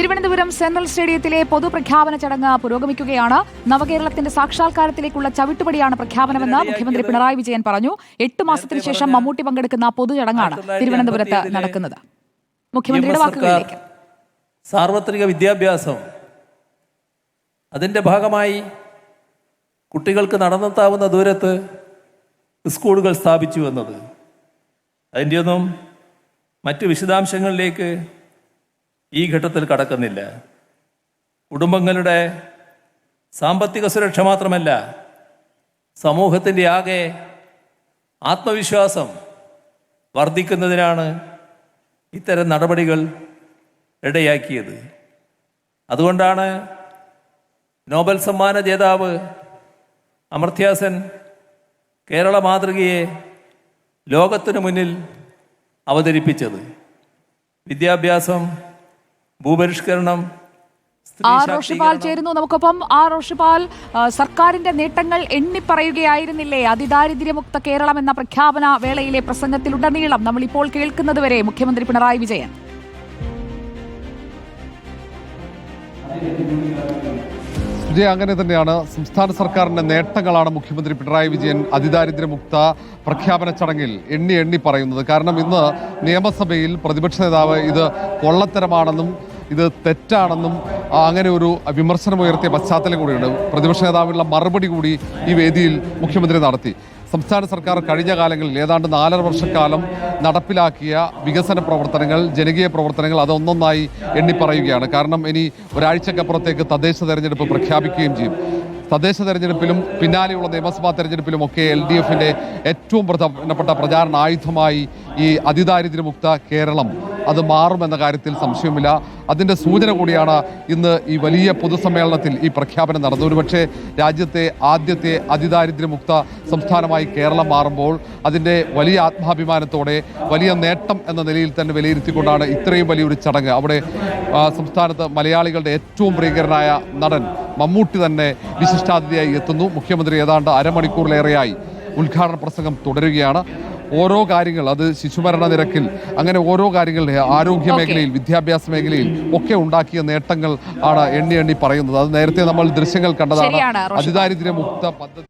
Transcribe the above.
Thiruvananthapuram central സ്റ്റേഡിയത്തിലെ പൊതുപ്രഖ്യാപന ചടങ്ങ് പുരോഗമിക്കുകയാണ്. നവകേരളത്തിന്റെ സാക്ഷാത്കാരത്തിലേക്കുള്ള ചവിട്ടുപടിയാണ് പ്രഖ്യാപനമെന്ന് മുഖ്യമന്ത്രി പിണറായി വിജയൻ പറഞ്ഞു. എട്ട് മാസത്തിന് ശേഷം മമ്മൂട്ടി പങ്കെടുക്കുന്ന പൊതുചടങ്ങാണ് തിരുവനന്തപുരത്ത് നടക്കുന്നത്. മുഖ്യമന്ത്രിയുടെ വാക്കുകളിലേക്ക്. സാർവത്രിക വിദ്യാഭ്യാസം. അതിന്റെ ഭാഗമായി കുട്ടികൾക്ക് നടന്നെത്താവുന്ന ദൂരത്ത് സ്കൂളുകൾ സ്ഥാപിച്ചു എന്നത്. അതിന്റെയൊന്നും മറ്റു വിശദാംശങ്ങളിലേക്ക് ഈ ഘട്ടത്തിൽ കടക്കുന്നില്ല. കുടുംബങ്ങളുടെ സാമ്പത്തിക സുരക്ഷ മാത്രമല്ല സമൂഹത്തിന്റെ ആകെ ആത്മവിശ്വാസം വർദ്ധിക്കുന്നതിനാണ് ഇത്തരം നടപടികൾ ഇടയാക്കിയത്. അതുകൊണ്ടാണ് നോബൽ സമ്മാന ജേതാവ് അമർത്യാസൻ കേരള മാതൃകയെ ലോകത്തിനു മുന്നിൽ അവതരിപ്പിച്ചത്. വിദ്യാഭ്യാസം ഭൂപരിഷ്കരണം ആർ റോഷിപാൽ ചേരുന്നു. നമുക്കൊപ്പം ആർ റോഷിപാൽ സർക്കാരിന്റെ നേട്ടങ്ങൾ എണ്ണിപ്പറയുകയായിരുന്നില്ലേ അതിദാരിദ്ര്യമുക്ത കേരളം എന്ന പ്രഖ്യാപന വേളയിലെ പ്രസംഗത്തിലുടനീളം നമ്മൾ ഇപ്പോൾ കേൾക്കുന്നത് വരെ മുഖ്യമന്ത്രി പിണറായി വിജയൻ. വിജയ അങ്ങനെ തന്നെയാണ് സംസ്ഥാന സർക്കാരിന്റെ നേട്ടങ്ങളാണ് മുഖ്യമന്ത്രി പിണറായി വിജയൻ അതിദാരിദ്ര്യമുക്ത പ്രഖ്യാപന ചടങ്ങിൽ എണ്ണി എണ്ണി പറയുന്നത്. കാരണം ഇന്ന് നിയമസഭയിൽ പ്രതിപക്ഷ നേതാവ് ഇത് കൊള്ളത്തരമാണെന്നും ഇത് തെറ്റാണെന്നും അങ്ങനെ ഒരു വിമർശനം വിമർശനമുയർത്തിയ പശ്ചാത്തലം കൂടിയുണ്ട്. പ്രതിപക്ഷ നേതാവിനുള്ള മറുപടി കൂടി ഈ വേദിയിൽ മുഖ്യമന്ത്രി നടത്തി. സംസ്ഥാന സർക്കാർ കഴിഞ്ഞ കാലങ്ങളിൽ ഏതാണ്ട് നാലര വർഷക്കാലം നടപ്പിലാക്കിയ വികസന പ്രവർത്തനങ്ങൾ ജനകീയ പ്രവർത്തനങ്ങൾ അതൊന്നൊന്നായി എണ്ണിപ്പറയുകയാണ് കാരണം ഇനി ഒരാഴ്ചക്കപ്പുറത്തേക്ക് തദ്ദേശ തെരഞ്ഞെടുപ്പ് പ്രഖ്യാപിക്കുകയും ചെയ്യും. തദ്ദേശ തെരഞ്ഞെടുപ്പിലും പിന്നാലെയുള്ള നിയമസഭാ തെരഞ്ഞെടുപ്പിലും ഒക്കെ എൽ ഡി എഫിന്റെ ഏറ്റവും പ്രധാനപ്പെട്ട പ്രചാരണ ആയുധമായി ഈ അതിദാരിദ്ര്യമുക്ത കേരളം അത് മാറുമെന്ന കാര്യത്തിൽ സംശയമില്ല അതിന്റെ സൂചന കൂടിയാണ് ഇന്ന് ഈ വലിയ പൊതുസമ്മേളനത്തിൽ ഈ പ്രഖ്യാപനം നടന്നത്. ഒരുപക്ഷെ രാജ്യത്തെ ആദ്യത്തെ അതിദാരിദ്ര്യമുക്ത സംസ്ഥാനമായി കേരളം മാറുമ്പോൾ അതിന്റെ വലിയ ആത്മാഭിമാനത്തോടെ വലിയ നേട്ടം എന്ന നിലയിൽ തന്നെ വിലയിരുത്തിക്കൊണ്ടാണ് ഇത്രയും വലിയൊരു ചടങ്ങ്. അവിടെ സംസ്ഥാനത്ത് മലയാളികളുടെ ഏറ്റവും പ്രിയങ്കരനായ നടൻ മമ്മൂട്ടി തന്നെ വിശിഷ്ടാതിഥിയായി എത്തുന്നു. മുഖ്യമന്ത്രി ഏതാണ്ട് അരമണിക്കൂറിലേറെയായി ഉദ്ഘാടന പ്രസംഗം തുടരുകയാണ്. ഓരോ കാര്യങ്ങൾ അത് ശിശുമരണ നിരക്കിൽ അങ്ങനെ ഓരോ കാര്യങ്ങൾ ആരോഗ്യ മേഖലയിൽ വിദ്യാഭ്യാസ മേഖലയിൽ ഒക്കെ ഉണ്ടാക്കിയ നേട്ടങ്ങൾ ആണ് എണ്ണി എണ്ണി പറയുന്നത്. അത് നേരത്തെ നമ്മൾ ദൃശ്യങ്ങൾ കണ്ടതാണ്. അതിദാരിദ്ര്യമുക്ത പദ്ധതി